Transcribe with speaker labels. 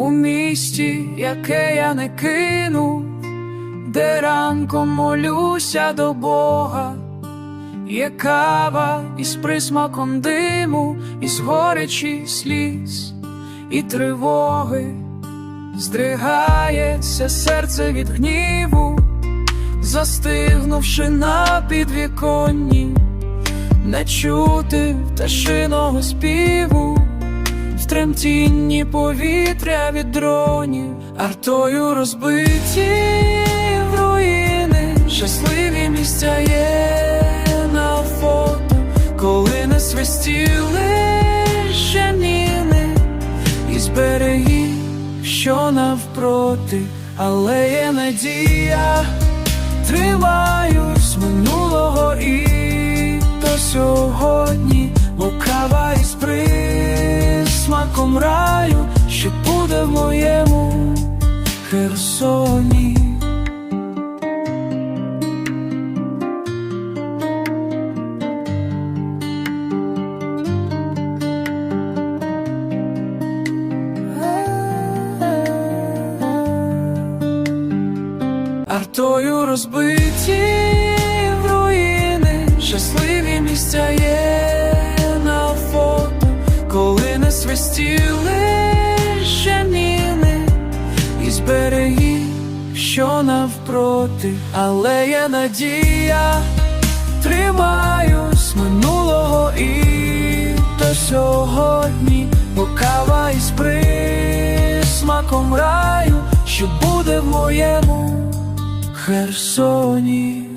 Speaker 1: у місті, яке я не кину, де ранком молюся до Бога, є кава із присмаком диму, із горечі сліз і тривоги, здригається серце від гніву, застигнувши на підвіконні, не чути пташиного співу тремтінні повітря від дронів, артою розбиті в руїни, щасливі місця є на фото, коли не свистіли ще міни із берегів, що навпроти, але є надія, тримаюсь минулого і до сьогодні, лукава із раю, що буде в моєму Херсоні. Артою розбиті в руїни, щасливі місця є свистіли ще міни із берегів, що навпроти, але є надія, тримаюсь минулого і до сьогодні, бо кава із присмаком раю, що буде в моєму Херсоні.